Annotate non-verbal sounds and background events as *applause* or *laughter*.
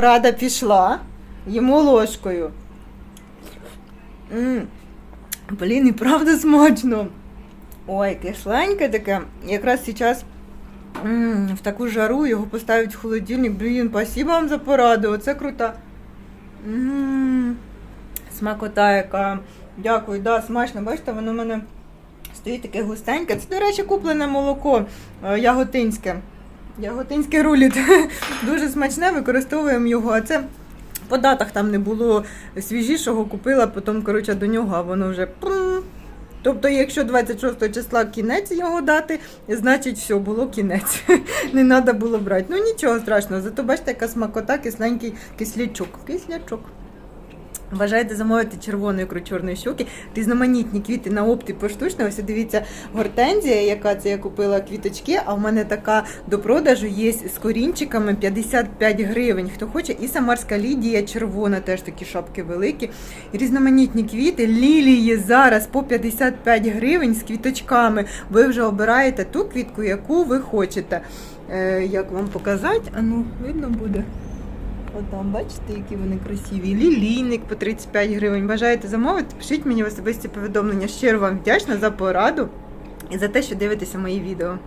Рада пішла, їмо ложкою. м Блін, і правда смачно. Ой, кисленьке таке. Якраз зараз м в таку жару його поставить в холодильник. Блін, спасибо вам за пораду. Оце круто. м Смакота яка. Дякую, да, смачно. Бачите, воно в мене стоїть таке густеньке. Це, до речі, куплене молоко е, яготинське. Яготинське руліт. *laughs* Дуже смачне, використовуємо його. А це по датах там не було свіжішого, купила, потім, коротше, до нього, а воно вже. Тобто, якщо 26 числа кінець його дати, значить все, було кінець. *laughs* Не треба було брати. Ну нічого страшного, зато бачите, яка смакота, кисленький кислячок. Кислячок. Бажаєте замовити червоної чорної щуки, різноманітні квіти на опті поштучно. Ось дивіться, гортензія, яка це я купила квіточки, а в мене така до продажу є з корінчиками 55 гривень. Хто хоче, і самарська лідія червона, теж такі шапки великі. Різноманітні квіти, лілії зараз по 55 гривень з квіточками. Ви вже обираєте ту квітку, яку ви хочете. Е, як вам показати? А ну, видно буде. От там, бачите, які вони красиві. Лілійник по 35 гривень. Бажаєте замовити? Пишіть мені в особисті повідомлення. Щиро вам вдячна за пораду і за те, що дивитеся мої відео.